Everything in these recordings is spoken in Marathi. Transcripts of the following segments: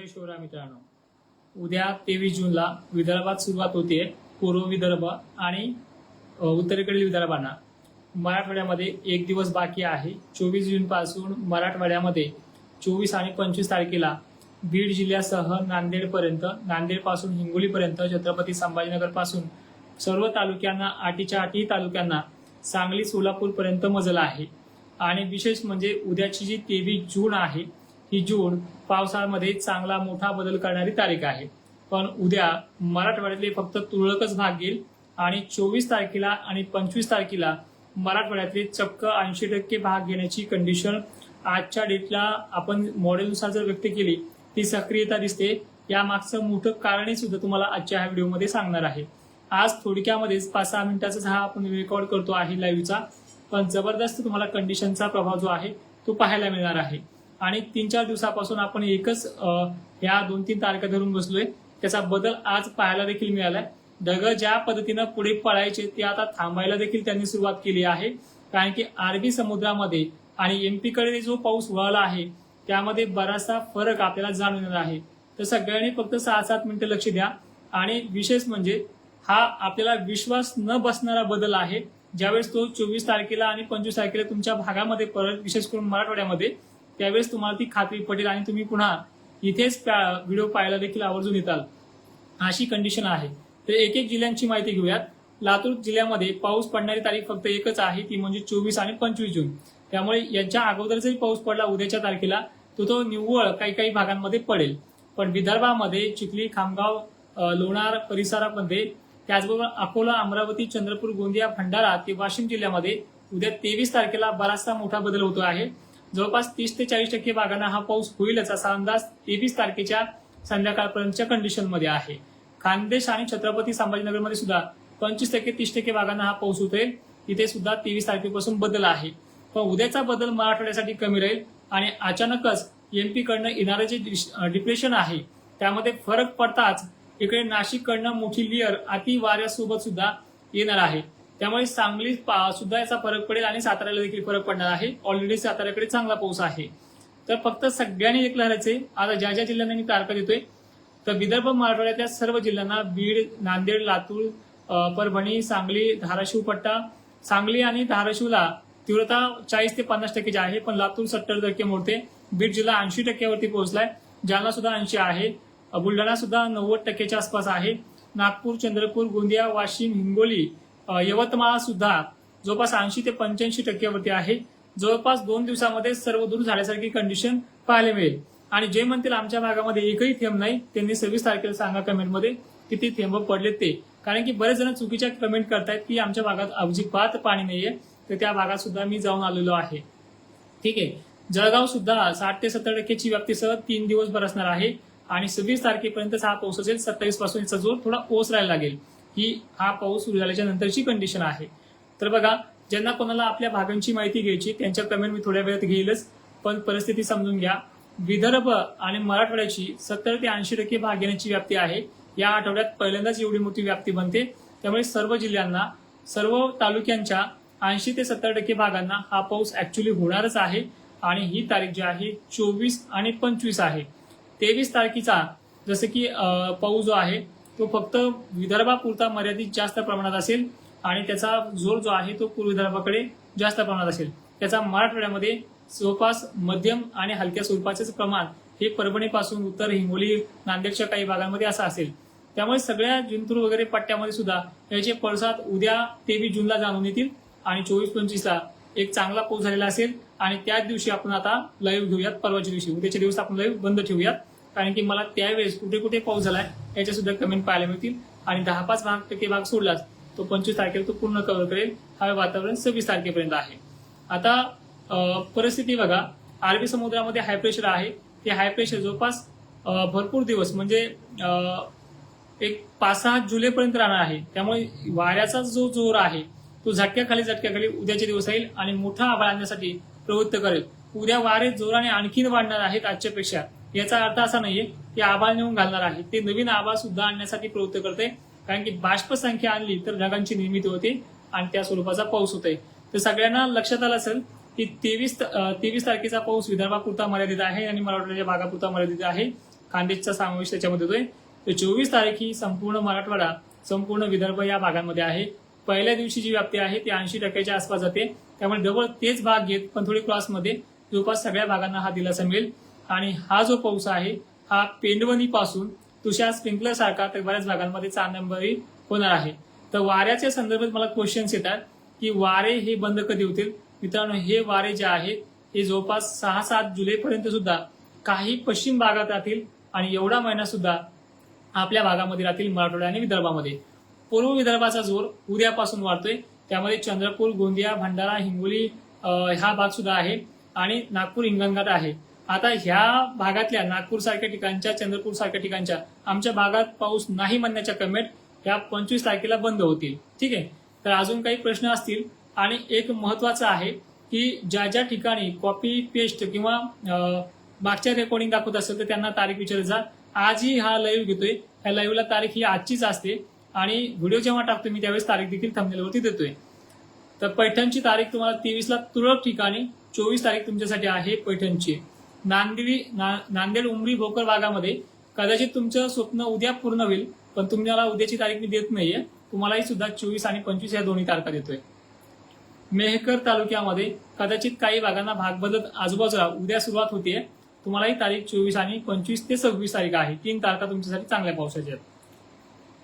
जय शिवराम मित्रांनो. उद्या तेवीस जूनला विदर्भात सुरुवात होते. पूर्व विदर्भ आणि उत्तरेकडील विदर्भांना. मराठवाड्यामध्ये एक दिवस बाकी आहे. चोवीस जूनपासून मराठवाड्यामध्ये चोवीस आणि पंचवीस तारखेला बीड जिल्ह्यासह नांदेडपर्यंत नांदेडपासून हिंगोलीपर्यंत छत्रपती संभाजीनगरपासून सर्व तालुक्यांना आठीच्या आठही तालुक्यांना सांगली सोलापूरपर्यंत मजल आहे. आणि विशेष म्हणजे उद्याची जी तेवीस जून आहे ही जून पावसामध्ये चांगला मोठा बदल करणारी तारीख आहे. पण उद्या मराठवाड्यातले फक्त तुरळकच भाग घेईल आणि चोवीस तारखेला आणि पंचवीस तारखेला मराठवाड्यातले चक्क ऐंशी टक्के भाग घेण्याची कंडिशन आजच्या डेटला आपण मॉडेलनुसार जर व्यक्त केली ती सक्रियता दिसते. या मागचं मोठं कारणही सुद्धा तुम्हाला आजच्या ह्या व्हिडिओमध्ये सांगणार आहे. आज थोडक्यामध्येच पाच सहा मिनिटाचाच हा आपण रेकॉर्ड करतो आहे लाईव्हचा पण जबरदस्त तुम्हाला कंडिशनचा प्रभाव जो आहे तो पाहायला मिळणार आहे. आणि तीन चार दिवसापासून आपण एकच ह्या दोन तीन तारखा धरून बसलोय. त्याचा बदल आज पाहायला देखील मिळालाय. ढग ज्या पद्धतीनं पुढे पळायचे ते आता थांबायला देखील त्यांनी सुरुवात केली आहे. कारण की अरबी समुद्रामध्ये आणि एमपीकडे जो पाऊस वळला आहे त्यामध्ये बराचसा फरक आपल्याला जाणून येणार आहे. तर सगळ्यांनी फक्त सहा सात मिनिटं लक्ष द्या. आणि विशेष म्हणजे हा आपल्याला विश्वास न बसणारा बदल आहे. ज्यावेळेस तो चोवीस तारखेला आणि पंचवीस तारखेला तुमच्या भागामध्ये परत विशेष करून मराठवाड्यामध्ये त्यावेळेस तुम्हाला ती खात्री पटेल आणि तुम्ही पुन्हा इथेच व्हिडिओ पाहायला देखील आवर्जून येताल. अशी कंडिशन आहे. तर एक एक जिल्ह्यांची माहिती घेऊयात. लातूर जिल्ह्यामध्ये पाऊस पडणारी तारीख फक्त एकच आहे ती म्हणजे चोवीस आणि पंचवीस जून. त्यामुळे यांच्या अगोदर जरी पाऊस पडला उद्याच्या तारखेला तो तो निव्वळ काही काही भागांमध्ये पडेल. पण विदर्भामध्ये चिखली खामगाव लोणार परिसरामध्ये त्याचबरोबर अकोला अमरावती चंद्रपूर गोंदिया भंडारा ते वाशिम जिल्ह्यामध्ये उद्या तेवीस तारखेला बराचसा मोठा बदल होतो आहे. जवळपास तीस ते चाळीस टक्के भागांना हा पाऊस होईलच असा अंदाज तेवीस तारखेच्या संध्याकाळपर्यंतच्या कंडिशनमध्ये आहे. खानदेश आणि छत्रपती संभाजीनगरमध्ये सुद्धा पंचवीस टक्के तीस टक्के भागांना हा पाऊस होतोय तिथे सुद्धा तेवीस तारखेपासून बदल आहे. पण उद्याचा बदल मराठवाड्यासाठी कमी राहील आणि अचानकच एमपी कडनं येणारं जे डिप्रेशन आहे त्यामध्ये फरक पडताच इकडे नाशिककडनं मोठी लिअर अति वाऱ्यासोबत सुद्धा येणार आहे. त्यामुळे सांगली पा- सुद्धा याचा फरक पडेल आणि साताऱ्याला देखील फरक पडणार आहे. ऑलरेडी साताऱ्याकडे चांगला पाऊस आहे. तर फक्त सगळ्यांनी एक लहरायचे आता ज्या ज्या जिल्ह्यांना मी तारखा देतोय तर विदर्भ मराठवाड्यातल्या सर्व जिल्ह्यांना बीड नांदेड लातूर परभणी सांगली धाराशिव पट्टा सांगली आणि धाराशिवला तीव्रता चाळीस ते पन्नास टक्केची आहे पण लातूर सत्तर टक्के मोडते. बीड जिल्हा ऐंशी टक्क्यावरती पोहोचलाय. जालना सुद्धा ऐंशी आहे. बुलढाणा सुद्धा नव्वद टक्क्याच्या आसपास आहे. नागपूर चंद्रपूर गोंदिया वाशिम हिंगोली यवतमाळ सुद्धा जवळपास ऐंशी ते पंच्याऐंशी टक्क्यावरती आहे. जवळपास दोन दिवसामध्ये सर्व दूर झाल्यासारखी कंडिशन पाहायला मिळेल. आणि जे म्हणतील आमच्या भागामध्ये एकही थेंब नाही त्यांनी सव्वीस तारखेला सांगा कमेंटमध्ये किती थेंब पडले ते. कारण की बरेच जण चुकीच्या कमेंट करतायत की आमच्या भागात अजिबात पाणी नाहीये तर त्या भागात सुद्धा मी जाऊन आलेलो आहे. ठीक आहे. जळगाव सुद्धा साठ ते सत्तर टक्क्याची व्याप्तीसह तीन दिवस बरसणार आहे. आणि सव्वीस तारखेपर्यंत हा पाऊस असेल सत्तावीसपासून याचा जोर थोडा ओसरायला लागेल. ही हा पाऊस सुरू झाल्याच्या नंतरची कंडिशन आहे. तर बघा ज्यांना कोणाला आपल्या भागांची माहिती घ्यायची त्यांच्या कमेंट मी थोड्या वेळात घेईलच. पण परिस्थिती समजून घ्या. विदर्भ आणि मराठवाड्याची सत्तर ते ऐंशी टक्के भाग घेण्याची व्याप्ती आहे. या आठवड्यात पहिल्यांदाच एवढी मोठी व्याप्ती बनते. त्यामुळे सर्व जिल्ह्यांना सर्व तालुक्यांच्या ऐंशी ते सत्तर टक्के भागांना हा पाऊस ऍक्च्युली होणारच आहे. आणि ही तारीख जी आहे चोवीस आणि पंचवीस आहे. तेवीस तारखेचा जसं की पाऊस जो आहे तो फक्त विदर्भापुरता मर्यादित जास्त प्रमाणात असेल आणि त्याचा जोर जो आहे तो पूर्व विदर्भाकडे जास्त प्रमाणात असेल. त्याचा मराठवाड्यामध्ये जवळपास मध्यम आणि हलक्या स्वरूपाचेच प्रमाण हे परभणीपासून उत्तर हिंगोली नांदेडच्या काही भागांमध्ये असं असेल. त्यामुळे सगळ्या जिंतूर वगैरे पट्ट्यामध्ये सुद्धा याचे पडसाद उद्या तेवीस जूनला जाणून येतील आणि चोवीस पंचवीसला एक चांगला पाऊस झालेला असेल आणि त्याच दिवशी आपण आता लाईव्ह घेऊयात परवाच्या दिवशी. उद्याच्या दिवस आपण लाईव्ह बंद ठेवूयात. कारण की मला त्यावेळेस कुठे कुठे पाऊस झालाय याच्या सुद्धा कमेंट पाहायला मिळतील. आणि दहा पाच भाग टक्के भाग सोडलाच तो पंचवीस तारखेला तो पूर्ण कव्हर करेल. हा वातावरण सव्वीस तारखेपर्यंत आहे. आता परिस्थिती बघा. अरबी समुद्रामध्ये हाय प्रेशर आहे. ते हाय प्रेशर जवळपास भरपूर दिवस म्हणजे एक पाच सहा जुलैपर्यंत राहणार आहे. त्यामुळे वाऱ्याचा जो जोर आहे तो झटक्याखाली झटक्याखाली उद्याचे दिवस येईल आणि मोठा आभाळ आणण्यासाठी प्रवृत्त करेल. उद्या वारे जोराने आणखीन वाढणार आहेत आजच्यापेक्षा. याचा अर्थ असा नाहीये की आभाळ नेऊन घालणार आहे. ते नवीन आभाळ सुद्धा आणण्यासाठी प्रवृत्त करते. कारण की बाष्प संख्या आणली तर ढगांची निर्मिती होते आणि त्या स्वरूपाचा पाऊस होतोय. तर सगळ्यांना लक्षात आलं असेल की तेवीस तेवीस तारखेचा पाऊस विदर्भापुरता मर्यादित आहे आणि मराठवाड्याच्या भागापुरता मर्यादित आहे. खानदेशचा समावेश त्याच्यामध्ये होतोय. तर चोवीस तारीख ही संपूर्ण मराठवाडा संपूर्ण विदर्भ या भागांमध्ये आहे. पहिल्या दिवशी जी व्याप्ती आहे ती ऐंशी टक्क्याच्या आसपास जाते. त्यामुळे जवळ तेच भाग घेत पण थोडी क्रॉसमध्ये जवळपास सगळ्या भागांना हा दिलासा मिळेल. आणि हा जो पाऊस आहे हा पेंडवणी पासून तुषार स्प्रिंकलर सारखा तर बऱ्याच भागांमध्ये चांदंबरी होणार आहे. तर वाऱ्याच्या संदर्भात मला क्वेश्चन्स येतात की वारे हे बंद कधी होतील? मित्रांनो हे वारे जे आहेत हे जवळपास सहा सात जुलैपर्यंत सुद्धा काही पश्चिम भागात राहतील आणि एवढा महिना सुद्धा आपल्या भागामध्ये राहतील मराठवाडा आणि विदर्भामध्ये. पूर्व विदर्भाचा जोर उद्यापासून वाढतोय. त्यामध्ये चंद्रपूर गोंदिया भंडारा हिंगोली हा भाग सुद्धा आहे आणि नागपूर हिंगणघाट आहे. आता ह्या भागातल्या नागपूर सारख्या ठिकाणच्या चंद्रपूर सारख्या ठिकाणच्या आमच्या भागात पाऊस नाही म्हणण्याच्या कमेंट ह्या पंचवीस तारखेला बंद होतील. ठीक आहे? तर अजून काही प्रश्न असतील. आणि एक महत्वाचं आहे की ज्या ज्या ठिकाणी कॉपी पेस्ट किंवा मागच्या रेकॉर्डिंग दाखवत असेल तर त्यांना तारीख विचारत जा. आजही हा लाईव्ह घेतोय. ह्या लाईव्हला तारीख ही आजचीच असते. आणि व्हिडिओ जेव्हा टाकतो मी त्यावेळेस तारीख देखील थंबनेलवरती देतोय. तर पैठणची तारीख तुम्हाला तेवीसला तुरळक ठिकाणी चोवीस तारीख तुमच्यासाठी आहे पैठणची. नांदेडी ना- नांदेड उमरी भोकर भागामध्ये कदाचित तुमचं स्वप्न उद्या पूर्ण होईल पण तुम्हाला उद्याची तारीख मी देत नाहीये. तुम्हालाही सुद्धा चोवीस आणि पंचवीस या दोन्ही तारखा देतोय. मेहकर तालुक्यामध्ये कदाचित काही भागांना भाग बदलत आजूबाजूला उद्या सुरुवात होते तुम्हालाही तारीख चोवीस आणि पंचवीस ते सव्वीस तारीख आहे. तीन तारखा तुमच्यासाठी चांगल्या पावसाच्या आहेत.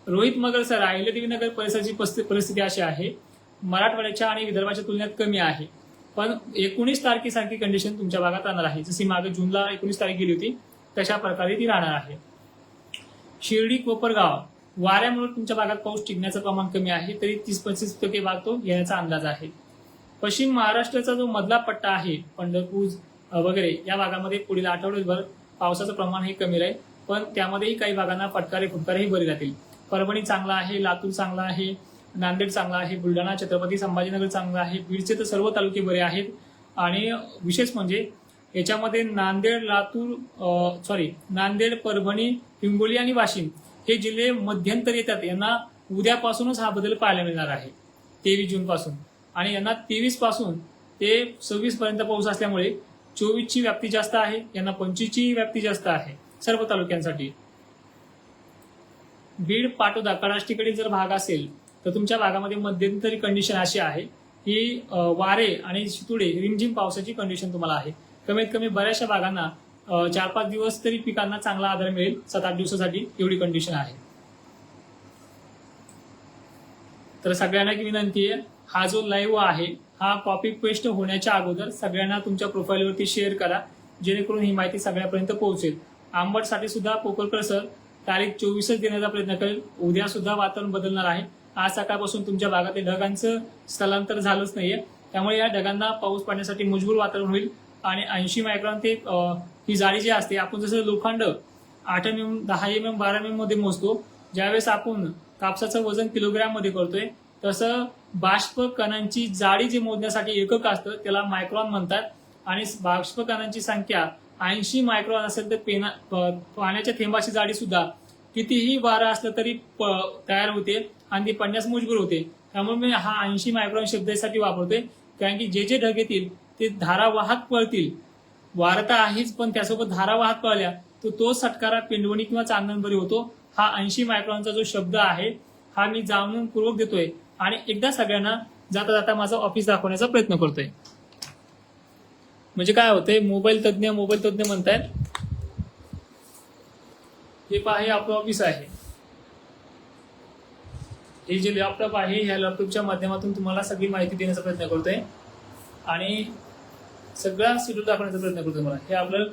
रोहित मगर सर अहिल्यादेवी नगर परिसराची परिस्थिती अशी आहे. मराठवाड्याच्या आणि विदर्भाच्या तुलनेत कमी आहे. पण एकोणीस तारखेसारखी कंडिशन तुमच्या भागात राहणार आहे. जशी मागे जूनला एकोणीस तारीख गेली होती तशा प्रकारे ती राहणार आहे. शिर्डी कोपरगाव वाऱ्यामुळे तुमच्या भागात पाऊस टिकण्याचं प्रमाण कमी आहे तरी तीस पस्तीस टक्के भाग तो येण्याचा अंदाज आहे. पश्चिम महाराष्ट्राचा जो मधला पट्टा आहे पंढरपूर वगैरे या भागामध्ये पुढील आठवड्याभर पावसाचं प्रमाण हे कमी राहील पण त्यामध्येही काही भागांना फटकारे फुटकारेही बरे राहतील परभणी चांगला आहे लातूर चांगला आहे नांदेड चांगला आहे बुलढाणा छत्रपती संभाजीनगर चांगला आहे बीडचे तर सर्व तालुके बरे आहेत. आणि विशेष म्हणजे याच्यामध्ये नांदेड लातूर सॉरी नांदेड परभणी हिंगोली आणि वाशिम हे जिल्हे मध्यंतर येतात. यांना उद्यापासूनच हा बदल पाहायला मिळणार आहे तेवीस जून पासून. आणि यांना तेवीसपासून ते सव्वीस पर्यंत पाऊस असल्यामुळे चोवीसची व्याप्ती जास्त आहे यांना पंचवीसची व्याप्ती जास्त आहे सर्व तालुक्यांसाठी. बीड पाटोदा कडाष्टीकडील जर भाग असेल तर तुमच्या भागामध्ये मध्यंतरी कंडिशन अशी आहे की वारे आणि शितुडे रिमझिम पावसाची कंडिशन तुम्हाला आहे. कमीत कमी बऱ्याचशा भागांना चार पाच दिवस तरी पिकांना चांगला आधार मिळेल सात आठ दिवसासाठी एवढी कंडिशन आहे. तर सगळ्यांना एक विनंती आहे हा जो लाईव्ह आहे हा कॉपी पेस्ट होण्याच्या अगोदर सगळ्यांना तुमच्या प्रोफाईलवरती शेअर करा जेणेकरून ही माहिती सगळ्यापर्यंत पोहोचेल. आंबटसाठी सुद्धा कोकरकर सर तारीख चोवीसच देण्याचा प्रयत्न करेल. उद्या सुद्धा वातावरण बदलणार आहे. आज सकाळपासून तुमच्या भागातील ढगांचं स्थलांतर झालंच नाहीये. त्यामुळे या ढगांना पाऊस पडण्यासाठी मजबूर वातावरण होईल. आणि ऐंशी मायक्रॉन ते ही जाळी जी असते आपण जसं लोखंड आठ एम एम दहा एम एम बारा एम एममध्ये मोजतो ज्यावेळेस आपण कापसाचं वजन किलोग्रॅममध्ये करतोय तसं बाष्प कणांची जाडी जी मोजण्यासाठी एकक असतं त्याला मायक्रॉन म्हणतात. आणि बाष्प कणांची संख्या ऐंशी मायक्रॉन असेल तर पेना पाण्याच्या थेंबाची जाडी सुद्धा कितीही वारा असलं तरी प- तयार होते आणि ती पडण्यास मुजबूर होते. त्यामुळे मी हा ऐंशी मायक्रॉन शब्दासाठी वापरतोय. कारण की जे जे ढग येतील ते धारा वाहत पळतील वारता आहेच पण त्यासोबत धारा वाहत पळल्या तर तो सटकारा पिंडवणी किंवा चांदणबरी होतो. हा ऐंशी मायक्रॉनचा जो शब्द आहे हा मी जाणून पूर्वक देतोय. आणि एकदा सगळ्यांना जाता जाता माझं ऑफिस दाखवण्याचा प्रयत्न करतोय. म्हणजे काय होतंय मोबाईल तज्ज्ञ मोबाईल तज्ज्ञ म्हणतायत हे पहा हे आपलं ऑफिस आहे. हे जे लॅपटॉप आहे ह्या लॅपटॉपच्या माध्यमातून तुम्हाला सगळी माहिती देण्याचा प्रयत्न करतोय. आणि सगळा शेड्यूल दाखवण्याचा प्रयत्न करतोय मला. हे आपलं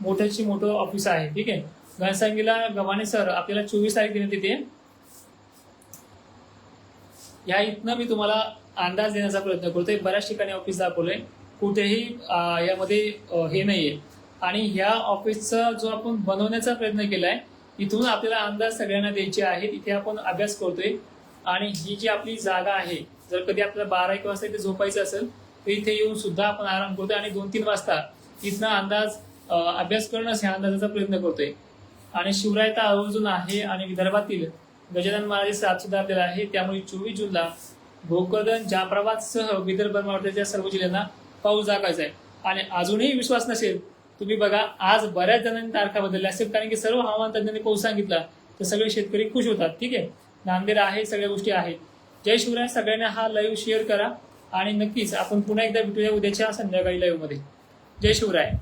मोठ्याची मोठं ऑफिस आहे ठीक आहे? घनसांगीला गव्हाणे सर आपल्याला चोवीस तारीख देण्यात येते. या इथनं मी तुम्हाला अंदाज देण्याचा प्रयत्न करतोय. बऱ्याच ठिकाणी ऑफिस दाखवलंय. कुठेही यामध्ये हे नाहीये. आणि ह्या ऑफिसचा जो आपण बनवण्याचा प्रयत्न केलाय इथून आपल्याला अंदाज सगळ्यांना द्यायचे आहेत इथे आपण अभ्यास करतोय. आणि ही जी आपली जागा आहे जर कधी आपल्याला बारा एक वाजता इथे झोपायचं असेल तर इथे येऊन सुद्धा आपण आराम करतोय आणि दोन तीन वाजता इथनं अंदाज अभ्यास करणं ह्या अंदाजाचा प्रयत्न करतोय. आणि शिवरायता आवर्जून आहे आणि विदर्भातील गजानन महाराज साथ सुद्धा आपल्याला आहे. त्यामुळे चोवीस जूनला भोकरदन जाफराबाद सह विदर्भ मराठ्याच्या सर्व जिल्ह्यांना पाऊस जागायचा आहे. आणि अजूनही विश्वास नसेल तुम्ही बघा आज बऱ्याच जणांनी तारखा बदलल्या असेल कारण की सर्व हवामान तज्ज्ञांनी पाऊस सांगितला तर सगळे शेतकरी खुश होतात ठीक आहे? नांदेड आहे सगळ्या गोष्टी आहेत. जय शिवराय सगळ्यांना हा लाईव्ह शेअर करा आणि नक्कीच आपण पुन्हा एकदा भेटूया उद्याच्या संध्याकाळी लाईव्हमध्ये. जय शिवराय.